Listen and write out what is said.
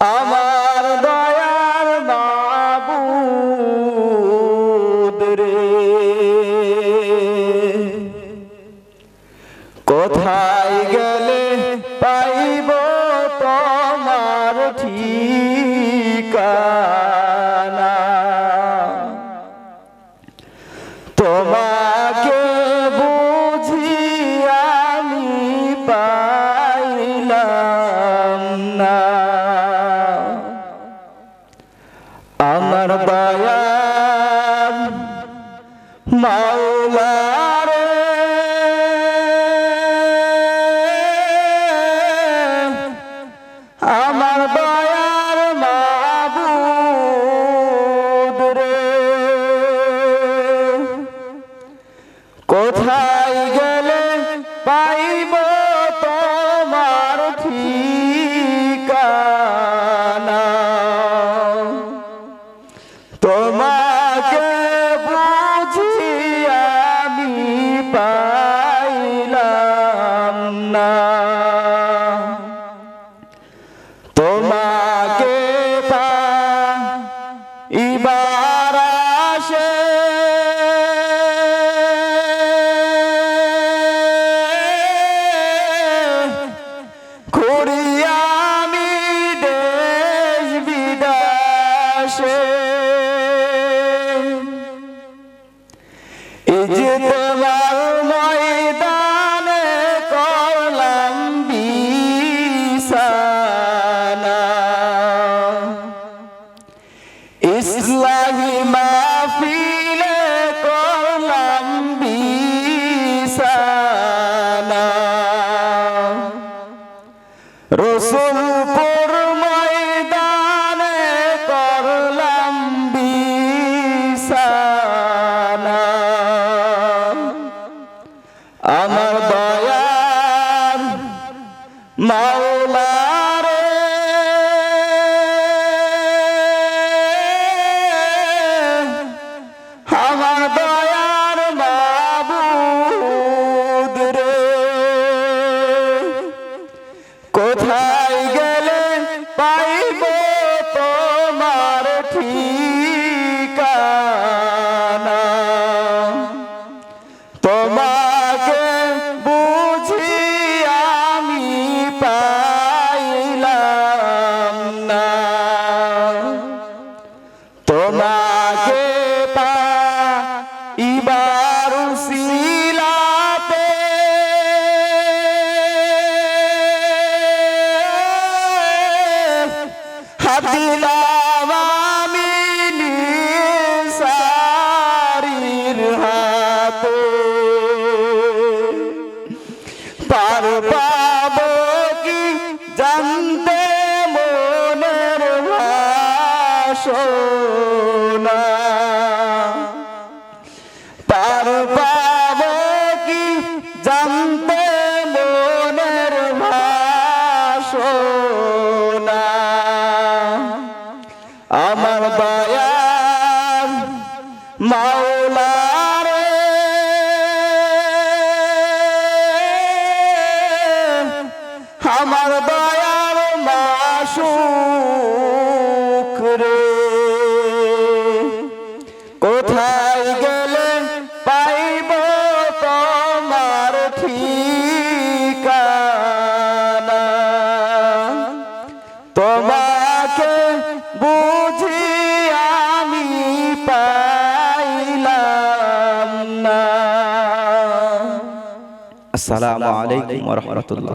আমার দয়ার বাবুদ রে। কোথায় গেলে পাইব তোমার ঠিকানা? দয়াল মাওলারে। আমার দয়ার মাবুদ রে। কোথায় গেলে পাইব তোমাকে বুঝি আমি পাইলাম না। তোমাকে পা আসে। ঘুরি দেশ রসুলপুর ঠিকানা? তোমাকে পাব কি জানতে মনের ভাষণা পার পাব কি আমার দয়াল মাওলারে আমার দয়াল মাসুক রে। কোথায় গেলে পাইব তোমার ঠিকানা? তোমাকে বুঝি আমি পাইলাম না। আসসালামু আলাইকুম ওয়া রাহমাতুল্লাহ।